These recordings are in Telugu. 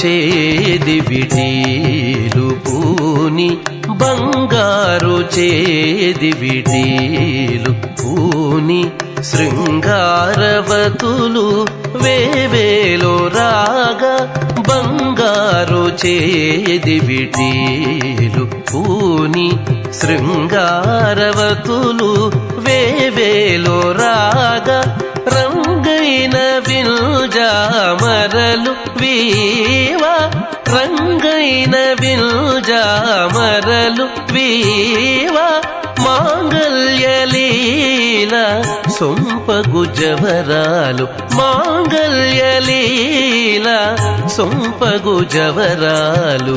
చేది విటీలు పూని బంగారు చేది విటీలు పూని శృంగారవతులు వేవేలో రాగా బంగారు చేది విటీలు పూని శృంగారవతులు వేవేలో రాగా రంగైన విల్జామరలు వీ రంగైన విల్జామరలు వీవా మాంగల్యలీల సొంపగు జవరాలు మాంగల్యలీల సొంపగు జవరాలు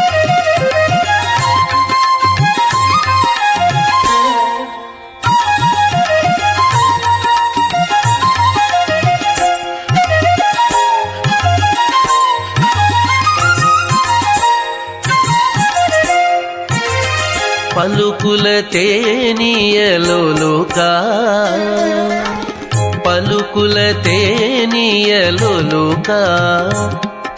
పలుకుల తేనియలోలుకా పలుకుల తేనియలోలుకా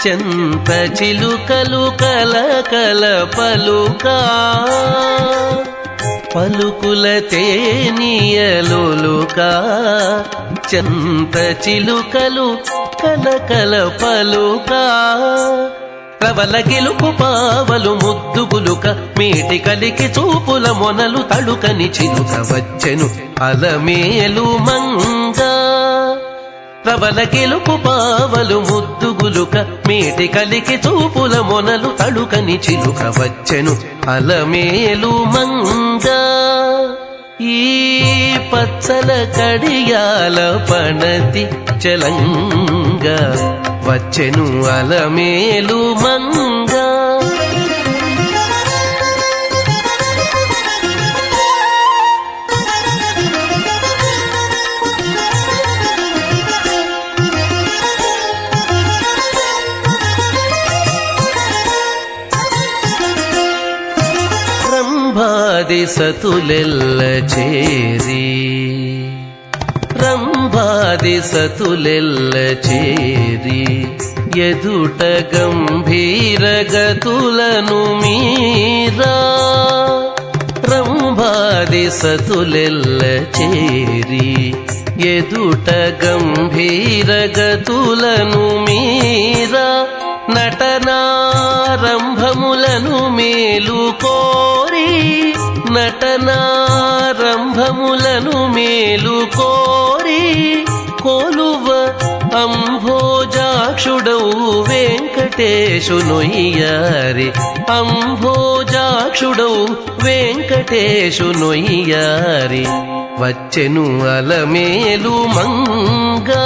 చెంత చిలుకలు కల కల పలుకా. పలుకుల తేనియలోలుకా చెంత చిలుకలు కల కల పలుకా. ప్రబల గెలుపు పావలు ముద్దుగులుక మేటి కలికి చూపుల మొనలు తడుకని చిలుక వచ్చెను అలమేలు మంగ. ప్రబల గెలుపు పావలు ముద్దుగులుక మేటి కలికి చూపుల మొనలు తడుకని చిలుక వచ్చెను అలమేలు మంగ. ఈ పచ్చల కడియాల పణతి చలంగా వచ్చెను అలమేలు మంగ రంభాది సతులెల్ల చేరి. రంభాది సతులెల్ల చేరి. ఎదుట గంభీర గతులను మీరా. రంభాది సతులెల్ల చేరి. ఎదుట గంభీర గతులను మీరా. నటనారంభములను మేలు కోరి నటనారంభములను మేలు కోరి కోలువ అంభోజాక్షుడవు వెంకటేశునొయ్యారి అంభోజాక్షుడవు వెంకటేశునొయ్యారి వచ్చెను అలమేలు మంగా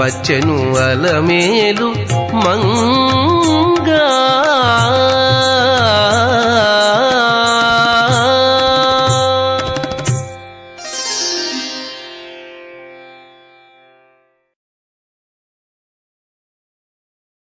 వచ్చెను అలమేలు మంగా.